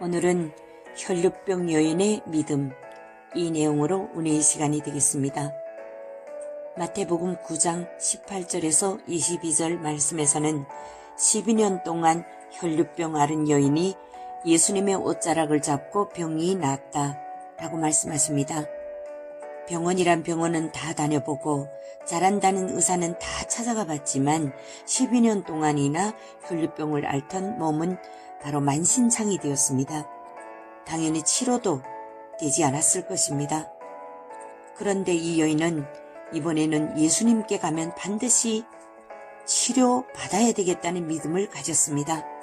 오늘은 혈류병 여인의 믿음 이 내용으로 운의 시간이 되겠습니다. 마태복음 9장 18절에서 22절 말씀에서는 12년 동안 혈류병 아른 여인이 예수님의 옷자락을 잡고 병이 나았다 라고 말씀하십니다. 병원이란 병원은 다 다녀보고 잘한다는 의사는 다 찾아가 봤지만 12년 동안이나 혈류병을 앓던 몸은 바로 만신창이 되었습니다. 당연히 치료도 되지 않았을 것입니다. 그런데 이 여인은 이번에는 예수님께 가면 반드시 치료 받아야 되겠다는 믿음을 가졌습니다.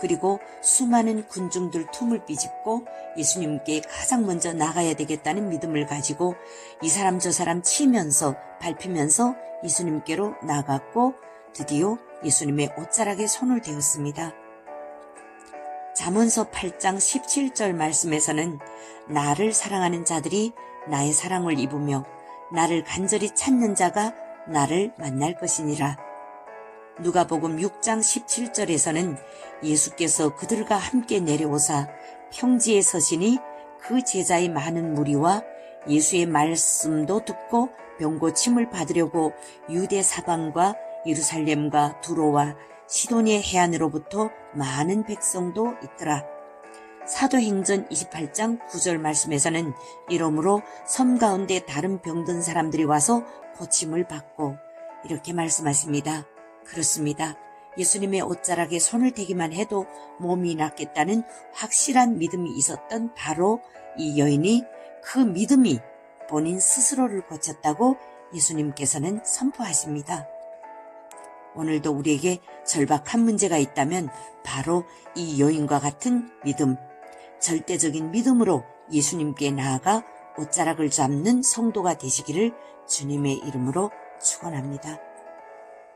그리고 수많은 군중들 틈을 삐집고 예수님께 가장 먼저 나가야 되겠다는 믿음을 가지고 이 사람 저 사람 치면서 밟히면서 예수님께로 나갔고 드디어 예수님의 옷자락에 손을 대었습니다. 잠언서 8장 17절 말씀에서는 나를 사랑하는 자들이 나의 사랑을 입으며 나를 간절히 찾는 자가 나를 만날 것이니라. 누가복음 6장 17절에서는 예수께서 그들과 함께 내려오사 평지에 서시니 그 제자의 많은 무리와 예수의 말씀도 듣고 병고 침을 받으려고 유대 사방과 예루살렘과 두로와 시도니의 해안으로부터 많은 백성도 있더라. 사도행전 28장 9절 말씀에서는 이러므로 섬 가운데 다른 병든 사람들이 와서 고침을 받고 이렇게 말씀하십니다. 그렇습니다. 예수님의 옷자락에 손을 대기만 해도 몸이 낫겠다는 확실한 믿음이 있었던 바로 이 여인이 그 믿음이 본인 스스로를 고쳤다고 예수님께서는 선포하십니다. 오늘도 우리에게 절박한 문제가 있다면 바로 이 여인과 같은 믿음, 절대적인 믿음으로 예수님께 나아가 옷자락을 잡는 성도가 되시기를 주님의 이름으로 축원합니다.